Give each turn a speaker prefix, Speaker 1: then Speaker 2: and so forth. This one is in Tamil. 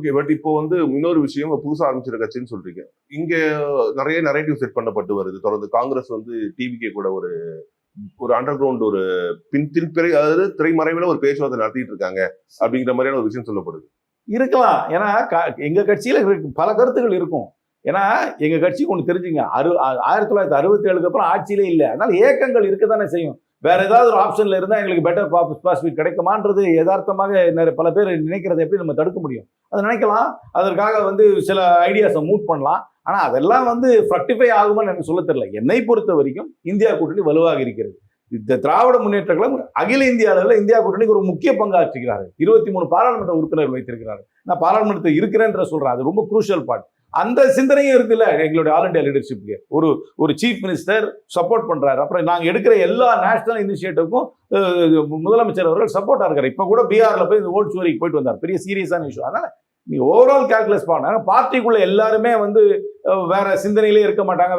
Speaker 1: ஓகே பட் இப்போ வந்து இன்னொரு விஷயம் புதுசாக ஆரம்பிச்சிருக்க கட்சின்னு சொல்றீங்க. இங்க நிறைய நரேட்டிவ் செட் பண்ணப்பட்டு வருது. தொடர்ந்து காங்கிரஸ் வந்து டிவிகே கூட ஒரு ஒரு அண்டர் கிரவுண்ட் ஒரு பின் திரை அதாவது திரைமறைவில் ஒரு பேச்சுவார்த்தை நடத்திட்டு இருக்காங்க அப்படிங்கிற மாதிரியான ஒரு விஷயம் சொல்லப்படுது.
Speaker 2: இருக்கலாம். ஏன்னா எங்க கட்சியில பல கருத்துக்கள் இருக்கும். ஏன்னா எங்க கட்சிக்கு ஒன்று தெரிஞ்சுங்க. அறு ஆ- ஆயிரத்தி தொள்ளாயிரத்தி அறுபத்தி ஏழுக்கு அப்புறம் ஆட்சியிலே இல்லை. அதனால ஏக்கங்கள் இருக்க தானே செய்யும். வேற ஏதாவது ஒரு ஆப்ஷன்ல இருந்தா எங்களுக்கு பெட்டர் பாஸ்பீட் கிடைக்குமான்றது யதார்த்தமாக நிறைய பல பேர் நினைக்கிறத எப்படி நம்ம தடுக்க முடியும்? அதை நினைக்கலாம். அதற்காக வந்து சில ஐடியாஸை மூவ் பண்ணலாம். ஆனா அதெல்லாம் வந்து ஃப்ரக்டிஃபை ஆகுமான்னு எனக்கு சொல்ல தெரியல. என்னை பொறுத்த வரைக்கும் இந்தியா கூட்டணி வலுவாக இருக்கிறது. இந்த திராவிட முன்னேற்ற கழகம் அகில இந்திய அளவில் இந்தியா கூட்டணிக்கு ஒரு முக்கிய பங்காற்றுகிறார்கள் இருபத்தி மூணு பாராளுமன்ற உறுப்பினர் வைத்திருக்கிறார்கள் நான் பாராளுமன்றத்தில் இருக்கிறேன்ற சொல்றேன். அது ரொம்ப குரூஷியல் பார்ட் அந்த சிந்தனையும் இருக்குல்ல எங்களுடைய ஆல் இண்டியா லீடர்ஷிப்க்கு ஒரு ஒரு சீஃப் மினிஸ்டர் சப்போர்ட் பண்ணுறாரு அப்புறம் நாங்கள் எடுக்கிற எல்லா நேஷனல் இனிஷியேட்டிவ்க்கும் முதலமைச்சர் அவர்கள் சப்போர்ட்டாக இருக்கார். இப்போ கூட பிஆரில் போய் இந்த ஓட் சோரிக்கு போயிட்டு வந்தார். பெரிய சீரியஸான இஷ்யூ அதனால் நீ ஓவரால் கேல்குலேஸ் பண்ண. பார்ட்டிக்குள்ளே எல்லாருமே வந்து வேற சிந்தனையிலே இருக்க மாட்டாங்க வேற